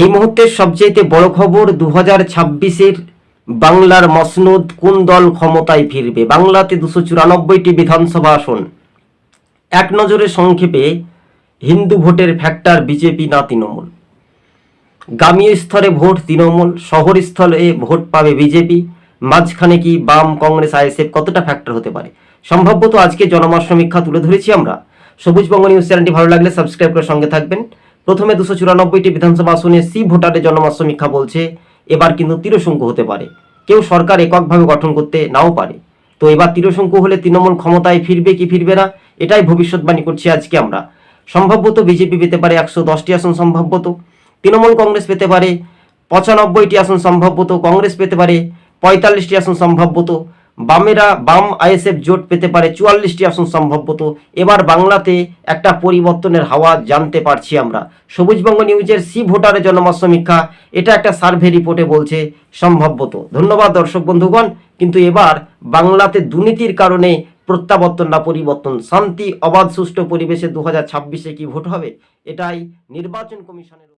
এই মুহূর্তের সবচেয়ে বড় খবর দু হাজার ছাব্বিশের বাংলার মসনদ কোন দল ক্ষমতায় ফিরবে? বাংলাতে দুশো চুরানব্বইটি বিধানসভা আসন। এক নজরে সংক্ষেপে, হিন্দু ভোটের ফ্যাক্টর বিজেপি না তৃণমূল? গ্রামীয় স্তরে ভোট তৃণমূল, শহর স্থলে ভোট পাবে বিজেপি, মাঝখানে কি বাম কংগ্রেস আইএসএফ কতটা ফ্যাক্টর হতে পারে? সম্ভবত আজকে জনমত সমীক্ষা তুলে ধরেছি আমরা। সবুজ বঙ্গ নিউজ চ্যানেলটি ভালো লাগলে সাবস্ক্রাইব করে সঙ্গে থাকবেন। প্রথমে দুশো চুরানব্বইটি বিধানসভা আসনে সি ভোটারের জনমত সমীক্ষা বলছে। এবার কিন্তু তিরশঙ্কু হতে পারে। কেউ সরকার এককভাবে গঠন করতে নাও পারে। তো এবার তিরশঙ্কু হলে তৃণমূল ক্ষমতায় ফিরবে কি ফিরবে না, এটাই ভবিষ্যৎবাণী করছি আজকে আমরা। সম্ভবত বিজেপি পেতে পারে একশো দশটি আসন সম্ভবত তৃণমূল কংগ্রেস পেতে পারে পঁচানব্বইটি আসন সম্ভবত কংগ্রেস পেতে পারে পঁয়তাল্লিশটি আসন সম্ভবত বামেরা বাম আইএসএফ জোট পেতে পারে চুয়াল্লিশটি আসন সম্ভবত। এবার বাংলাতে একটা পরিবর্তনের হাওয়া জানতে পারছি আমরা। সবুজবঙ্গ নিউজের সি ভোটারের জনমত সমীক্ষা এটা একটা সার্ভে রিপোর্টে বলছে সম্ভবত। ধন্যবাদ দর্শক বন্ধুগণ, কিন্তু এবার বাংলাতে দুর্নীতির কারণে প্রত্যাবর্তন না পরিবর্তন। শান্তি, অবাধ, সুষ্ঠু পরিবেশে দু হাজার ছাব্বিশে কি ভোট হবে? এটাই নির্বাচন কমিশনের